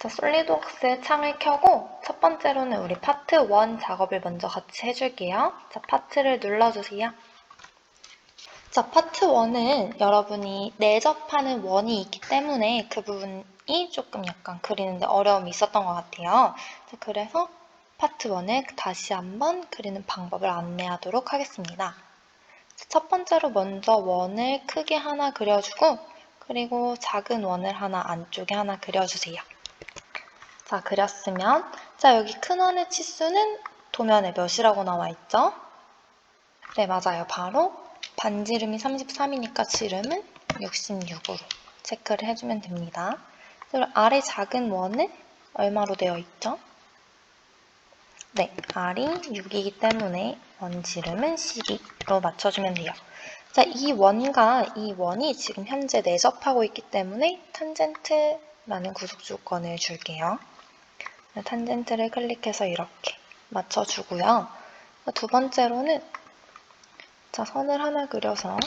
자, 솔리드웍스 창을 켜고 첫 번째로는 우리 파트 1 작업을 먼저 같이 해줄게요. 자, 파트를 눌러주세요. 자, 파트 1은 여러분이 내접하는 원이 있기 때문에 그 부분이 조금 약간 그리는데 어려움이 있었던 것 같아요. 자, 그래서 파트 1을 다시 한번 그리는 방법을 안내하도록 하겠습니다. 자, 첫 번째로 먼저 원을 크게 하나 그려주고 그리고 작은 원을 하나 안쪽에 하나 그려주세요. 자, 그렸으면 자, 여기 큰 원의 치수는 도면에 몇이라고 나와 있죠? 네, 맞아요. 바로 반지름이 33이니까 지름은 66으로 체크를 해주면 됩니다. 그리고 아래 작은 원은 얼마로 되어 있죠? 네, R이 6이기 때문에 원 지름은 12로 맞춰주면 돼요. 자, 이 원과 이 원이 지금 현재 내접하고 있기 때문에 탄젠트라는 구속 조건을 줄게요. 탄젠트를 클릭해서 이렇게 맞춰주고요. 두 번째로는 자, 선을 하나 그려서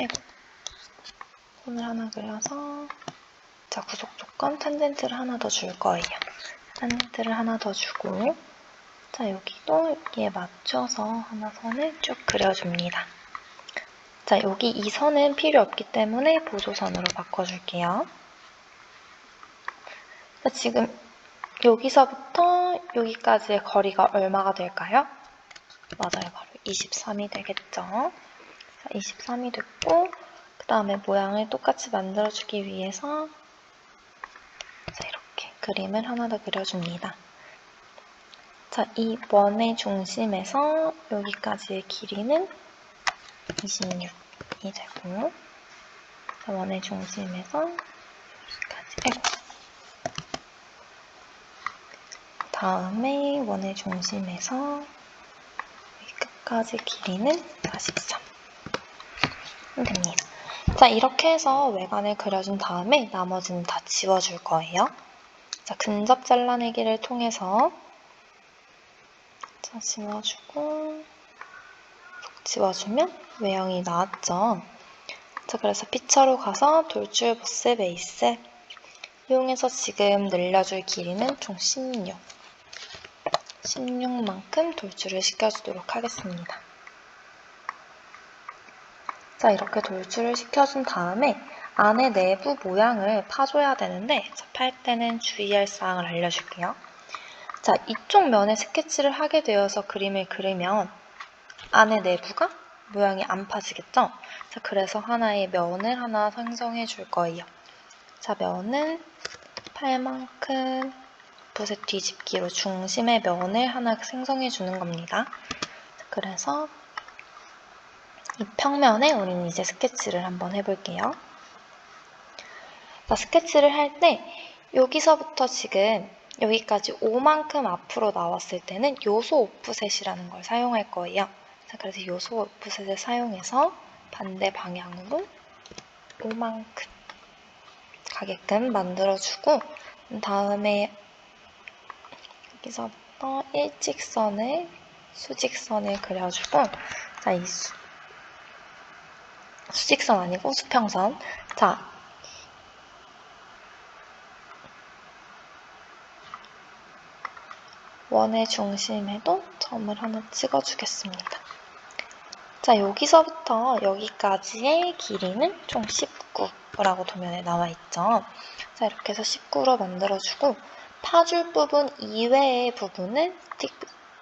아이고, 선을 하나 그려서 자, 구속 조건 탄젠트를 하나 더 줄 거예요. 탄젠트를 하나 더 주고 자, 여기도 여기에 맞춰서 하나 선을 쭉 그려줍니다. 자, 여기 이 선은 필요 없기 때문에 보조선으로 바꿔줄게요. 자, 지금 여기서부터 여기까지의 거리가 얼마가 될까요? 맞아요. 바로 23이 되겠죠. 자, 23이 됐고 그 다음에 모양을 똑같이 만들어주기 위해서 자, 이렇게 그림을 하나 더 그려줍니다. 자, 이 원의 중심에서 여기까지의 길이는 26이 되고 자, 원의 중심에서 여기까지 아이고. 다음에 원의 중심에서 끝까지 길이는 43 됩니다. 자, 이렇게 해서 외관을 그려준 다음에 나머지는 다 지워줄 거예요. 자, 근접 잘라내기를 통해서 자, 지워주고 지워주면 외형이 나왔죠. 자, 그래서 피처로 가서 돌줄 보스 베이스 이용해서 지금 늘려줄 길이는 총 16. 16만큼 돌출을 시켜주도록 하겠습니다. 자, 이렇게 돌출을 시켜준 다음에 안에 내부 모양을 파줘야 되는데 자, 팔 때는 주의할 사항을 알려줄게요. 자, 이쪽 면에 스케치를 하게 되어서 그림을 그리면 안에 내부가 모양이 안 파지겠죠? 자, 그래서 하나의 면을 하나 생성해 줄 거예요. 자, 면은 팔만큼 붓의 뒤집기로 중심의 면을 하나 생성해 주는 겁니다. 그래서 이 평면에 우리는 이제 스케치를 한번 해볼게요. 자, 스케치를 할 때 여기서부터 지금 여기까지 5만큼 앞으로 나왔을 때는 요소 오프셋이라는 걸 사용할 거예요. 자, 그래서 요소 오프셋을 사용해서 반대 방향으로 5만큼 가게끔 만들어주고 다음에 여기서부터 일직선을 수직선을 그려주고 자, 이 수, 수직선 아니고 수평선 자, 원의 중심에도 점을 하나 찍어주겠습니다. 자, 여기서부터 여기까지의 길이는 총 19라고 도면에 나와 있죠. 자, 이렇게 해서 19로 만들어주고 파줄 부분 이외의 부분은 틱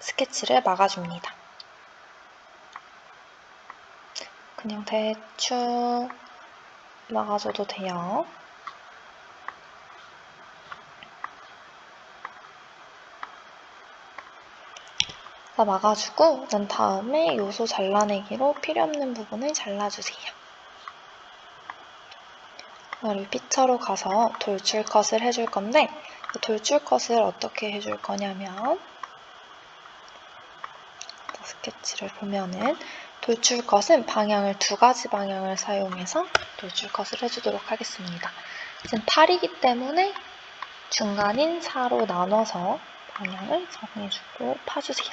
스케치를 막아줍니다. 그냥 대충 막아줘도 돼요. 자, 막아주고 난 다음에 요소 잘라내기로 필요 없는 부분을 잘라주세요. 그리고 피처로 가서 돌출 컷을 해줄 건데 돌출 컷을 어떻게 해줄 거냐면 스케치를 보면은 돌출 컷은 방향을 두 가지 방향을 사용해서 돌출 컷을 해주도록 하겠습니다. 지금 8이기 때문에 중간인 4로 나눠서 방향을 정해주고 파주세요.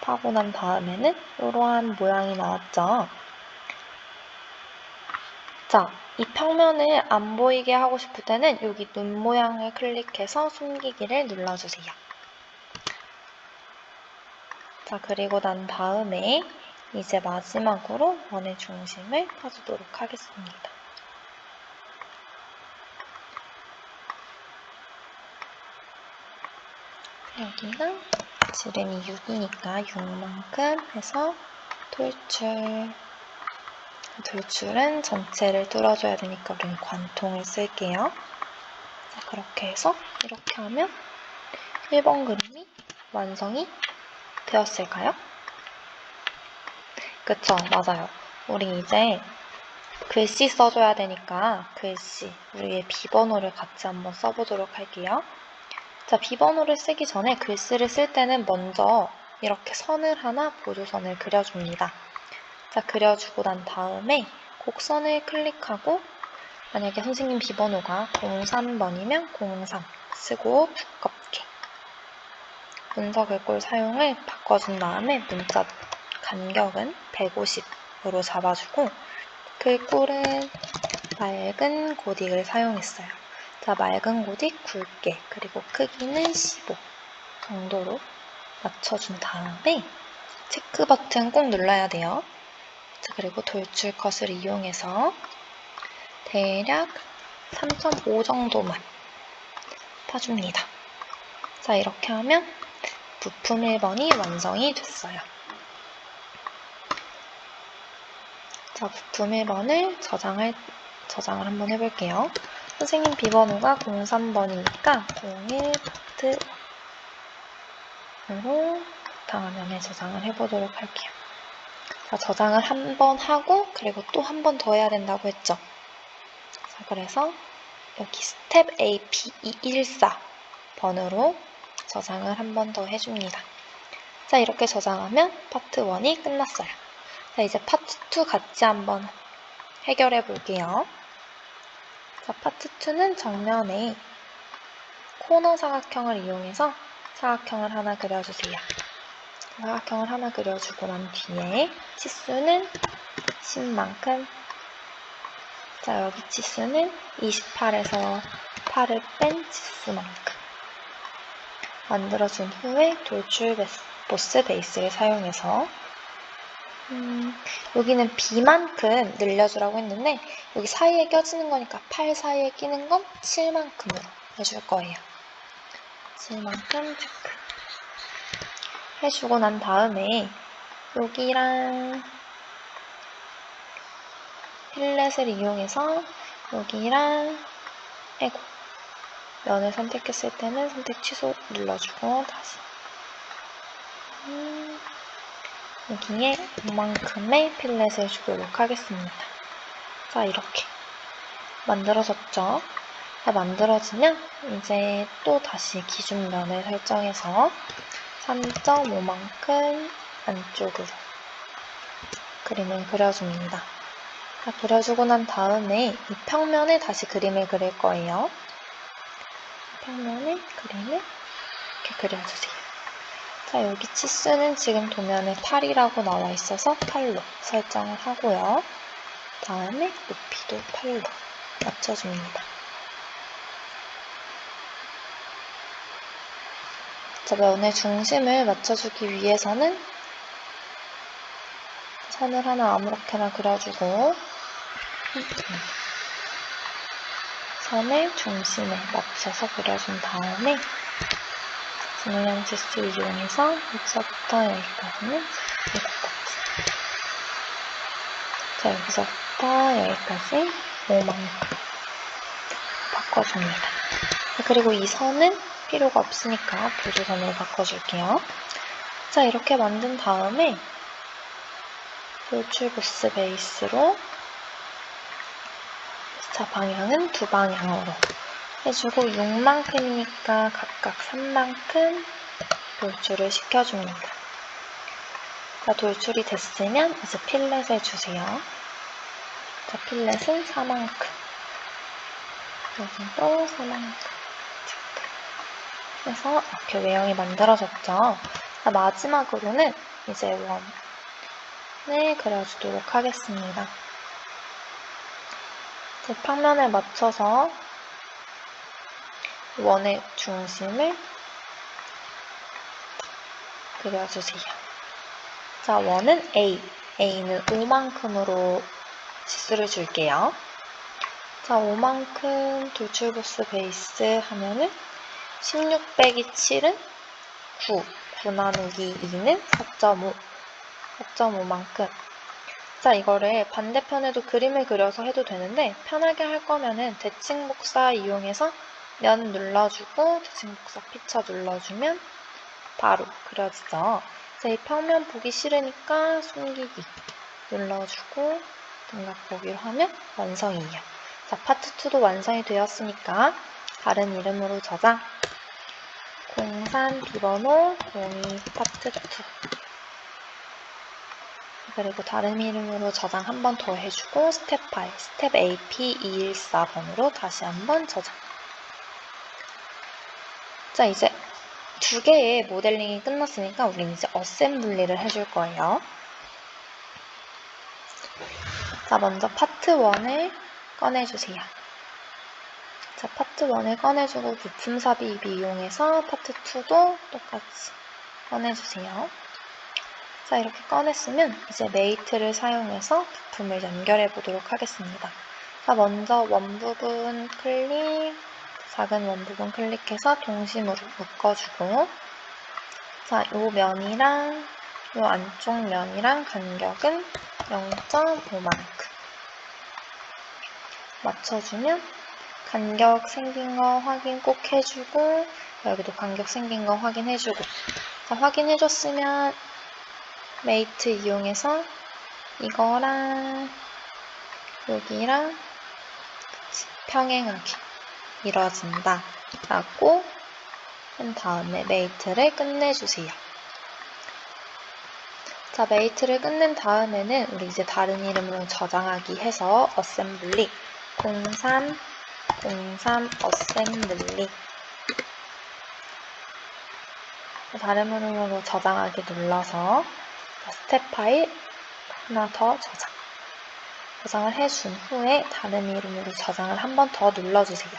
파고 난 다음에는 이러한 모양이 나왔죠. 자, 이 평면을 안 보이게 하고 싶을 때는 여기 눈 모양을 클릭해서 숨기기를 눌러주세요. 자, 그리고 난 다음에 이제 마지막으로 원의 중심을 파주도록 하겠습니다. 여기가 지름이 6이니까 6만큼 해서 돌출. 돌출은 전체를 뚫어줘야 되니까 우리는 관통을 쓸게요. 자, 그렇게 해서 이렇게 하면 1번 그림이 완성이 되었을까요? 그쵸, 맞아요. 우리 이제 글씨 써줘야 되니까 글씨, 우리의 비번호를 같이 한번 써보도록 할게요. 자, 비번호를 쓰기 전에 글씨를 쓸 때는 먼저 이렇게 선을 하나 보조선을 그려줍니다. 자, 그려주고 난 다음에 곡선을 클릭하고 만약에 선생님 비번호가 03번이면 03 쓰고 두껍게 문서 글꼴 사용을 바꿔준 다음에 문자 간격은 150으로 잡아주고 글꼴은 맑은 고딕을 사용했어요. 자, 맑은 고딕 굵게 그리고 크기는 15 정도로 맞춰준 다음에 체크 버튼 꼭 눌러야 돼요. 자, 그리고 돌출 컷을 이용해서 대략 3.5 정도만 파줍니다. 자, 이렇게 하면 부품 1번이 완성이 됐어요. 자, 부품 1번을 저장을, 저장을 한번 해볼게요. 선생님 비번호가 03번이니까 01 파트로 바탕화면에 저장을 해보도록 할게요. 자, 저장을 한 번 하고 그리고 또 한 번 더 해야 된다고 했죠. 자, 그래서 여기 스텝 AP214 번으로 저장을 한 번 더 해줍니다. 자, 이렇게 저장하면 파트 1이 끝났어요. 자, 이제 파트 2 같이 한번 해결해 볼게요. 자, 파트 2는 정면에 코너 사각형을 이용해서 사각형을 하나 그려주세요. 사각형을 하나 그려주고 난 뒤에 치수는 10만큼 자 여기 치수는 28에서 8을 뺀 치수만큼 만들어준 후에 돌출 보스 베이스를 사용해서 음, 여기는 B만큼 늘려주라고 했는데 여기 사이에 껴지는 거니까 8 사이에 끼는 건 7만큼으로 해줄 거예요. 7만큼 체크. 해주고 난 다음에 여기랑 필렛을 이용해서 여기랑 에고 면을 선택했을 때는 선택 취소 눌러주고 다시 음, 여기에 이만큼의 필렛을 주도록 하겠습니다. 자 이렇게 만들어졌죠? 자, 만들어지면 이제 또 다시 기준면을 설정해서 3.5만큼 안쪽으로 그림을 그려줍니다. 자, 그려주고 난 다음에 이 평면에 다시 그림을 그릴 거예요. 평면에 그림을 이렇게 그려주세요. 자, 여기 치수는 지금 도면에 8이라고 나와 있어서 8로 설정을 하고요. 다음에 높이도 8로 맞춰줍니다. 자, 면의 중심을 맞춰주기 위해서는 선을 하나 아무렇게나 그려주고 선의 중심에 맞춰서 그려준 다음에 중량 지수 이용해서 여기서부터 여기까지는 7가지 자 여기서부터 여기까지 5만큼 바꿔줍니다. 그리고 이 선은 필요가 없으니까 보조선으로 바꿔줄게요. 자 이렇게 만든 다음에 돌출 보스 베이스로 자 방향은 두 방향으로 해주고 6만큼이니까 각각 3만큼 돌출을 시켜줍니다. 자 돌출이 됐으면 이제 필렛을 주세요. 자 필렛은 4만큼 여기도 4만큼 그래서 이렇게 외형이 만들어졌죠. 자, 마지막으로는 이제 원을 그려주도록 하겠습니다. 자, 이 평면에 맞춰서 원의 중심을 그려주세요. 자, 원은 A. A는 5만큼으로 지수를 줄게요. 자, 5만큼 돌출보스 베이스 하면은 16 빼기 7은 9. 9 나누기 2는 4.5. 4.5만큼. 자, 이거를 반대편에도 그림을 그려서 해도 되는데 편하게 할 거면은 대칭복사 이용해서 면 눌러주고 대칭복사 피쳐 눌러주면 바로 그려지죠. 자, 이 평면 보기 싫으니까 숨기기 눌러주고 등각 보기로 하면 완성이에요. 자, 파트 2도 완성이 되었으니까 다른 이름으로 저장 공산 비번호 02 파트 2 그리고 다른 이름으로 저장 한 번 더 해주고 스텝 파일 스텝 AP214번으로 다시 한 번 저장. 자 이제 두 개의 모델링이 끝났으니까 우리는 이제 어셈블리를 해줄 거예요. 자 먼저 파트 1을 꺼내주세요 자 파트 1을 꺼내주고 부품 삽입 이용해서 파트 2도 똑같이 꺼내주세요 자, 이렇게 꺼냈으면 이제 메이트를 사용해서 부품을 연결해 보도록 하겠습니다. 자, 먼저 원 부분 클릭, 작은 원 부분 클릭해서 동심으로 묶어주고 자, 요 면이랑 요 안쪽 면이랑 간격은 0.5만큼 맞춰주면 간격 생긴 거 확인 꼭 해주고 여기도 간격 생긴 거 확인해주고 자, 확인해줬으면 메이트 이용해서 이거랑 여기랑 평행하게 이루어진다 라고 한 다음에 메이트를 끝내주세요. 자, 메이트를 끝낸 다음에는 우리 이제 다른 이름으로 저장하기 해서 어셈블리 03 03 어셈블리 다른 이름으로 저장하기 눌러서 스텝 파일 하나 더 저장. 저장을 해준 후에 다른 이름으로 저장을 한 번 더 눌러주세요.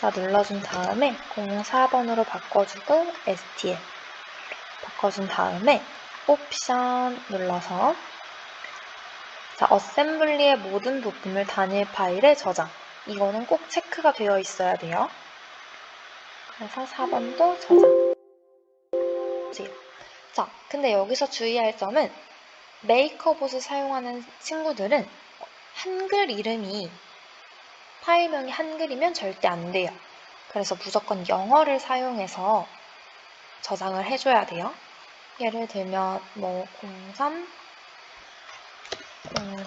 자, 눌러준 다음에 04번으로 바꿔주고 STL 바꿔준 다음에 옵션 눌러서 자, 어셈블리의 모든 부품을 단일 파일에 저장. 이거는 꼭 체크가 되어 있어야 돼요. 그래서 4번도 저장. 자, 근데 여기서 주의할 점은 메이커봇을 사용하는 친구들은 한글 이름이 파일명이 한글이면 절대 안 돼요. 그래서 무조건 영어를 사용해서 저장을 해줘야 돼요. 예를 들면 뭐 03,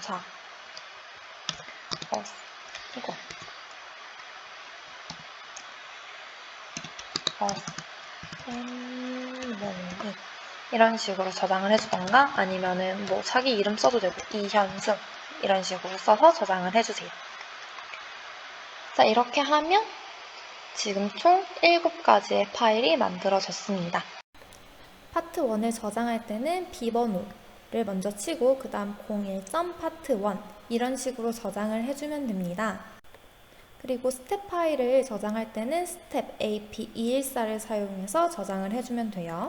04, 어, 이거 어, 샘블리 이런 식으로 저장을 해주던가 아니면은 뭐 자기 이름 써도 되고 이현승 이런 식으로 써서 저장을 해주세요. 자 이렇게 하면 지금 총 7가지의 파일이 만들어졌습니다. 파트 1을 저장할 때는 비번호를 먼저 치고 그 다음 01.파트1 이런 식으로 저장을 해주면 됩니다. 그리고 스텝 파일을 저장할 때는 스텝 AP214를 사용해서 저장을 해주면 돼요.